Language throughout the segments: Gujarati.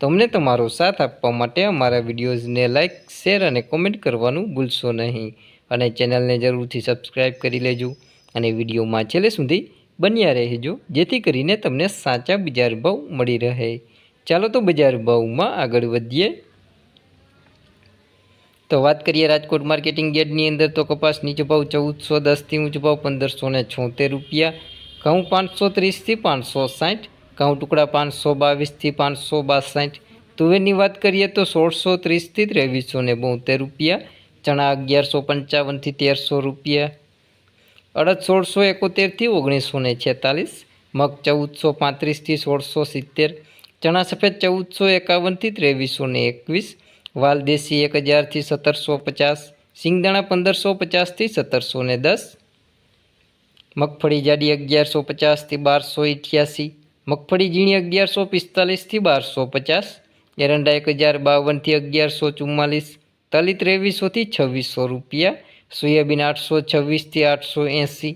તો અમને તમારો સાથ આપવા માટે અમારા વિડીયોઝને લાઇક શેર અને કોમેન્ટ કરવાનું ભૂલશો નહીં. અને ચેનલને જરૂરથી સબસ્ક્રાઈબ કરી લેજો અને વિડીયોમાં છેલ્લે સુધી બન્યા રહેજો, જેથી કરીને તમને સાચા બજાર ભાવ મળી રહે. ચાલો તો બજાર ભાવમાં આગળ વધીએ. તો વાત કરીએ રાજકોટ માર્કેટિંગ યાર્ડની અંદર તો કપાસ નીચો ભાવ ચૌદસો દસથી ઊંચો ભાવ પંદરસો છોતેર રૂપિયા, ઘઉં પાંચસો ત્રીસથી પાંચસો સાઠ ઘઉં ટુકડા પાંચસો બાવીસથી પાંચસો બાસઠ. તુવેરની વાત કરીએ તો સોળસો ત્રીસથી ત્રેવીસો ને બોતેર રૂપિયા, ચણા અગિયારસો પંચાવનથી તેરસો રૂપિયા. અડદ સોળસો એકોતેરથી ઓગણીસો ને છેતાલીસ, મગ ચૌદસો પાંત્રીસથી સોળસો સિત્તેર, ચણા સફેદ ચૌદસો એકાવનથી ત્રેવીસો ને એકવીસ, વાલ દેશી એક હજારથી સત્તરસો પચાસ, સિંગદાણા પંદરસો પચાસથી સત્તરસો ને દસ, મગફળી જાડી અગિયારસો પચાસથી બારસો અઠ્યાસી મગફળી ઝીણી અગિયારસો પિસ્તાલીસથી બારસો પચાસ, એરંડા એક હજાર બાવનથી અગિયારસો ચુમ્માલીસ તલી ત્રેવીસોથી છવ્વીસો રૂપિયા, સોયાબીન આઠસો છવ્વીસથી આઠસો એંસી.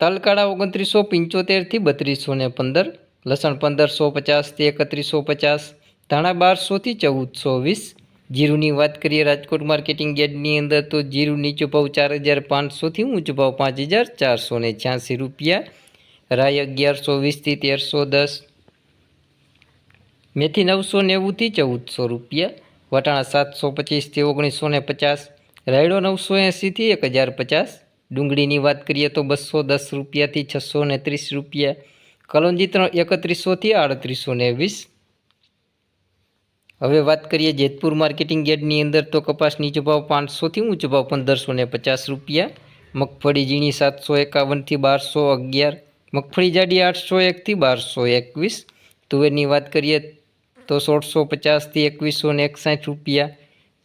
તલકાળા ઓગણત્રીસો પંચોતેરથી બત્રીસો ને પંદર, લસણ પંદરસો પચાસથી એકત્રીસો પચાસ, ધાણા બારસોથી ચૌદસો વીસ. જીરુની વાત કરીએ રાજકોટ માર્કેટિંગ યાર્ડની અંદર તો જીરું નીચો ભાવ ચાર હજાર પાંચસોથી ઊંચો ભાવ પાંચ હજાર ચારસો ને છ્યાસી રૂપિયા રાય અગિયારસો વીસથી તેરસો, દસ. મેથી નવસો નેવુંથી ચૌદસો રૂપિયા. વટાણા સાતસો પચીસથી ઓગણીસો ને પચાસ. રાયડો નવસો એંસીથી એક હજાર પચાસ. ડુંગળીની વાત કરીએ તો બસો દસ રૂપિયાથી છસો ને ત્રીસ રૂપિયા. કલોંજી ત્રણ એકત્રીસોથી આડત્રીસો ને વીસ. હવે વાત કરીએ જેતપુર માર્કેટિંગ યાર્ડની અંદર તો કપાસ નીચો ભાવ પાંચસોથી ઊંચો ભાવ પંદરસો ને પચાસ રૂપિયા. મગફળી ઝીણી સાતસો એકાવનથી બારસો અગિયાર. મગફળી જાડી આઠસો એકથી બારસો એકવીસ. તુવેરની વાત કરીએ તો સોળસો પચાસથી એકવીસો ને એકસાઠ રૂપિયા.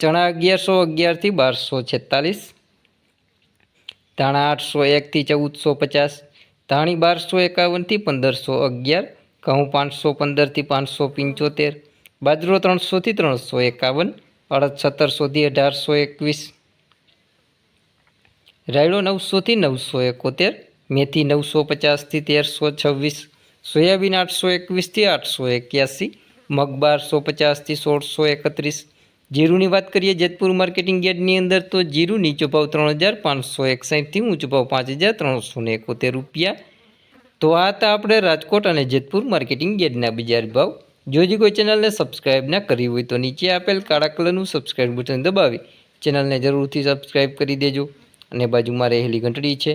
ચણા અગિયારસો અગિયારથી બારસો છેતાલીસ. ધાણા આઠસો એકથી ચૌદસો પચાસ. ધાણી બારસો એકાવનથી પંદરસો અગિયાર. ઘઉં પાંચસો પંદરથી પાંચસો પંચોતેર. બાજરો ત્રણસોથી ત્રણસો એકાવન. અડદ સત્તરસોથી અઢારસો એકવીસ. રાયડો નવસોથી નવસો એકોતેર. મેથી નવસો પચાસથી તેરસો છવ્વીસ, સોયાબીન આઠસો એકવીસથી આઠસો એક્યાસી મગ બારસો પચાસથી સોળસો એકત્રીસ. જીરુની વાત કરીએ જેતપુર માર્કેટિંગ યાર્ડની અંદર તો જીરું નીચો ભાવ ત્રણ હજાર પાંચસો એકસાઠથી ઊંચો ભાવ પાંચ હજાર ત્રણસો ને એકોતેર રૂપિયા. તો આ હતા આપણે રાજકોટ અને જેતપુર માર્કેટિંગ યાર્ડના બજાર ભાવ. જો હજી કોઈ ચેનલને સબસ્ક્રાઇબ ના કરી હોય તો નીચે આપેલ કાળા કલરનું સબસ્ક્રાઇબ બટન દબાવી. ચેનલને જરૂરથી સબસ્ક્રાઇબ કરી દેજો. અને બાજુમાં રહેલી ઘંટડી છે.